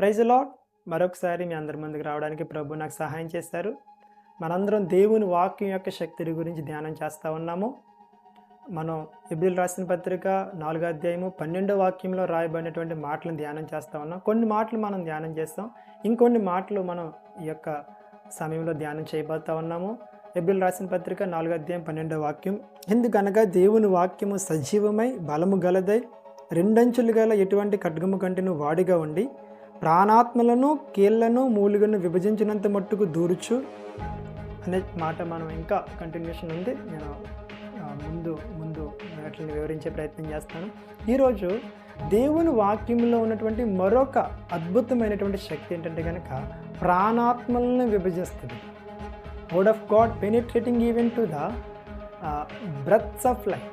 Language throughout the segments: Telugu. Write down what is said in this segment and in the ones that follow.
ప్రైజ్ లాడ్ మరొకసారి మీ అందరి ముందుకు రావడానికి ప్రభు నాకు సహాయం చేశారు మనందరం దేవుని వాక్యం యొక్క శక్తిని గురించి ధ్యానం చేస్తూ ఉన్నాము. మనం ఎబ్రిల్ రాసిన పత్రిక నాలుగో అధ్యాయము పన్నెండో వాక్యంలో రాయబడినటువంటి మాటలను ధ్యానం చేస్తూ ఉన్నాం. కొన్ని మాటలు మనం ధ్యానం చేస్తాం. ఇంకొన్ని మాటలు మనం ఈ యొక్క సమయంలో ధ్యానం చేయబోతూ ఉన్నాము. ఎబ్రిల్ రాసిన పత్రిక నాలుగో అధ్యాయం పన్నెండో వాక్యం. ఎందుకనగా దేవుని వాక్యము సజీవమై బలము గలదై రెండంచులు గల ఎటువంటి ఖడ్గము కంటెను వాడిగా ఉండి ప్రాణాత్మలను కీళ్ళను మూలుగను విభజించినంత మట్టుకు దూరుచు అనే మాట మనం ఇంకా కంటిన్యూషన్ ఉంది. నేను ముందు ముందు వాటిని వివరించే ప్రయత్నం చేస్తాను. ఈరోజు దేవుని వాక్యంలో ఉన్నటువంటి మరొక అద్భుతమైనటువంటి శక్తి ఏంటంటే కనుక ప్రాణాత్మలను విభజిస్తుంది. Word of God penetrating even to the breaths of life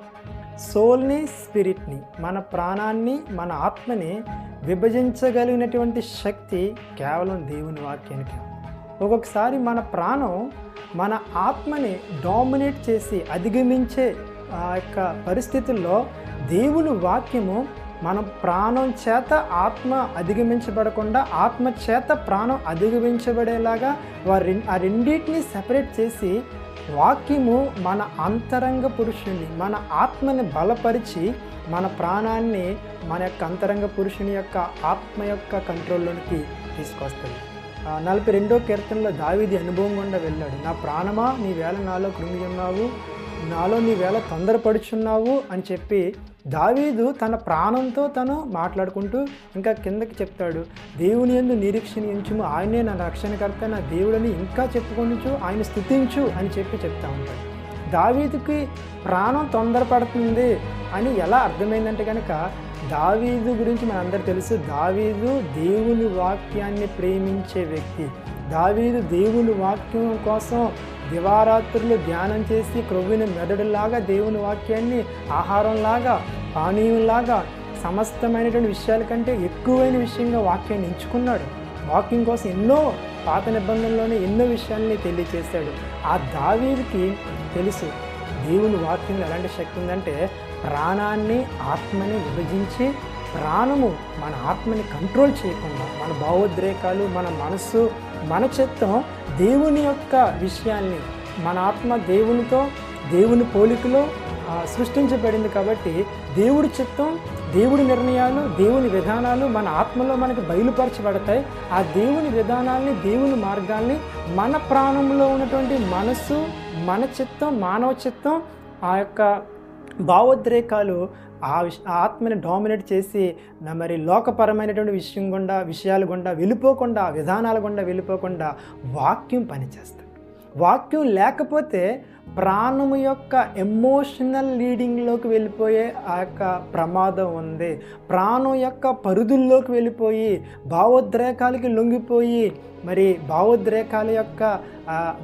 సోల్ని స్పిరిట్ని మన ప్రాణాన్ని మన ఆత్మని విభజించగలిగినటువంటి శక్తి కేవలం దేవుని వాక్యానికి ఒక్కొక్కసారి మన ప్రాణం మన ఆత్మని డామినేట్ చేసి అధిగమించే ఆ యొక్క పరిస్థితుల్లో దేవుని వాక్యము మన ప్రాణం చేత ఆత్మ అధిగమించబడకుండా ఆత్మ చేత ప్రాణం అధిగమించబడేలాగా వారి ఆ రెండింటిని సెపరేట్ చేసి వాక్యము మన అంతరంగ పురుషుని మన ఆత్మని బలపరిచి మన ప్రాణాన్ని మన యొక్క అంతరంగ పురుషుని యొక్క ఆత్మ యొక్క కంట్రోల్లోనికి తీసుకొస్తుంది. నలభై రెండో కీర్తనలో దావిది అనుభవం గుండా వెళ్ళాడు. నా ప్రాణమా నీ వేళ నాలో కృంగి ఉన్నావు నాలో నీ వేళ తొందరపడుచున్నావు అని చెప్పి దావీదు తన ప్రాణంతో తను మాట్లాడుకుంటూ ఇంకా కిందకి చెప్తాడు. దేవుని ఎందు నిరీక్షణ ఎంచుము ఆయనే నా రక్షణకర్త నా దేవుడని ఇంకా చెప్పుకొనిచు ఆయన స్థుతించు అని చెప్పి చెప్తా ఉంటాడు. దావీదుకి ప్రాణం తొందరపడుతుంది అని ఎలా అర్థమైందంటే కనుక దావీదు గురించి మనందరూ తెలుసు. దావీదు దేవుని వాక్యాన్ని ప్రేమించే వ్యక్తి. దావీదు దేవుని వాక్యం కోసం దివారాత్రులు ధ్యానం చేసి క్రొవ్విన మెదడులాగా దేవుని వాక్యాన్ని ఆహారంలాగా పానీయంలాగా సమస్తమైనటువంటి విషయాల కంటే ఎక్కువైన విషయంగా వాక్యాన్ని ఎంచుకున్నాడు. వాక్యం కోసం ఎన్నో పాత నిబంధనలోనే ఎన్నో విషయాల్ని తెలియచేశాడు. ఆ దావీదికి తెలుసు దేవుని వాక్యంలో ఎలాంటి శక్తి ఉందంటే ప్రాణాన్ని ఆత్మని విభజించి ప్రాణము మన ఆత్మని కంట్రోల్ చేయకుండా మన భావోద్రేకాలు మన మనస్సు మన చిత్తం దేవుని యొక్క విషయాల్ని మన ఆత్మ దేవునితో దేవుని పోలికలో సృష్టించబడింది కాబట్టి దేవుడి చిత్తం దేవుడి నిర్ణయాలు దేవుని విధానాలు మన ఆత్మలో మనకు బయలుపరచబడతాయి. ఆ దేవుని విధానాల్ని దేవుని మార్గాల్ని మన ప్రాణంలో ఉన్నటువంటి మనస్సు మన చిత్తం మానవ చిత్తం ఆ యొక్క భావోద్రేకాలు ఆ విష ఆ ఆత్మని డామినేట్ చేసి మరి లోకపరమైనటువంటి విషయం గుండా విషయాలు గుండా వెళ్ళిపోకుండా విధానాల గుండా వెళ్ళిపోకుండా వాక్యం పనిచేస్తాడు వాక్యం లేకపోతే ప్రాణము యొక్క ఎమోషనల్ లీడింగ్లోకి వెళ్ళిపోయే ఆ యొక్క ప్రమాదం ఉంది. ప్రాణం యొక్క పరుదుల్లోకి వెళ్ళిపోయి భావోద్రేకాలకి లొంగిపోయి మరి భావోద్రేకాల యొక్క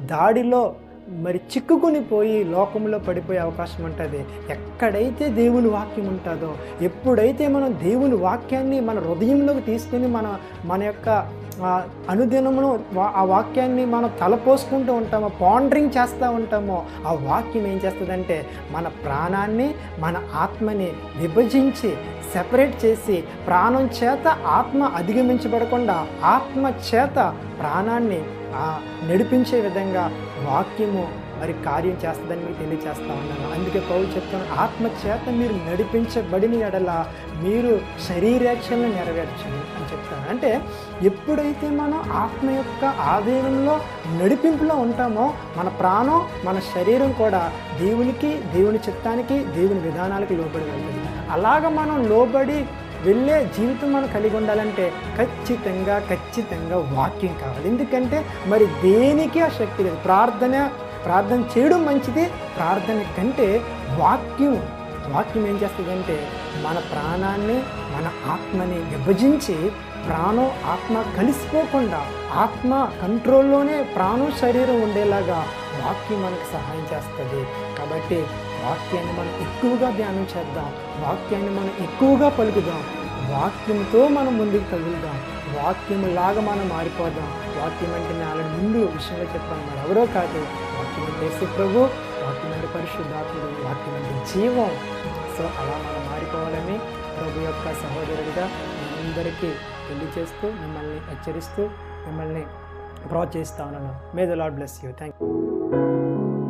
దాడిలో మరి చిక్కుకొని పోయి లోకంలో పడిపోయే అవకాశం ఉంటుంది. ఎక్కడైతే దేవుని వాక్యం ఉంటుందో ఎప్పుడైతే మనం దేవుని వాక్యాన్ని మన హృదయంలోకి తీసుకుని మన మన యొక్క అనుదినమును ఆ వాక్యాన్ని మనం తలపోసుకుంటూ ఉంటామో పాండరింగ్ చేస్తూ ఉంటామో ఆ వాక్యం ఏం చేస్తుందంటే మన ప్రాణాన్ని మన ఆత్మని విభజించి సెపరేట్ చేసి ప్రాణం చేత ఆత్మ అధిగమించబడకుండా ఆత్మ చేత ప్రాణాన్ని నడిపించే విధంగా వాక్యము మరి కార్యం చేస్తుందని మీకు తెలియజేస్తా ఉన్నాను. అందుకే పౌలు చెప్తాను ఆత్మ చేత మీరు నడిపించబడిన ఎడల మీరు శరీరాక్షలను నెరవేర్చండి అని చెప్తాను అంటే ఎప్పుడైతే మనం ఆత్మ యొక్క ఆధీనంలో నడిపింపులో ఉంటామో మన ప్రాణం మన శరీరం కూడా దేవునికి దేవుని చిత్తానికి దేవుని విధానాలకి లోబడి వెళ్తుంది. అలాగ మనం లోబడి వెళ్ళే జీవితం మనం కలిగి ఉండాలంటే ఖచ్చితంగా ఖచ్చితంగా వాక్యం కావాలి. ఎందుకంటే మరి దేనికి ఆ శక్తి లేదు? ప్రార్థన ప్రార్థన చేయడం మంచిది. ప్రార్థన కంటే వాక్యం వాక్యం ఏం చేస్తుందంటే మన ప్రాణాన్ని మన ఆత్మని విభజించి ప్రాణం ఆత్మ కలిసిపోకుండా ఆత్మ కంట్రోల్లోనే ప్రాణం శరీరం ఉండేలాగా వాక్యం మనకు సహాయం చేస్తుంది. కాబట్టి వాక్యాన్ని మనం ఎక్కువగా ధ్యానం చేద్దాం. వాక్యాన్ని మనం ఎక్కువగా పలుకుదాం. వాక్యంతో మనం ముందుకు కలుగుద్దాం వాక్యం లాగా మనం మారిపోదాం. వాక్యం అంటే నేను ముందు విషయంలో చెప్పాను మరి ఎవరో కాదు. వాక్యం అంటే ప్రభు వాక్యం అంటే పరిశుద్ధాత్ముడు వాక్యం అంటే జీవం. సో అలా మనం మారిపోవాలని ప్రభు యొక్క సహోదరుడిగా అందరికీ పెళ్ళి చేస్తూ మిమ్మల్ని హెచ్చరిస్తూ మిమ్మల్ని ప్రోత్సహిస్తా ఉన్నాను. May the Lord bless you thank you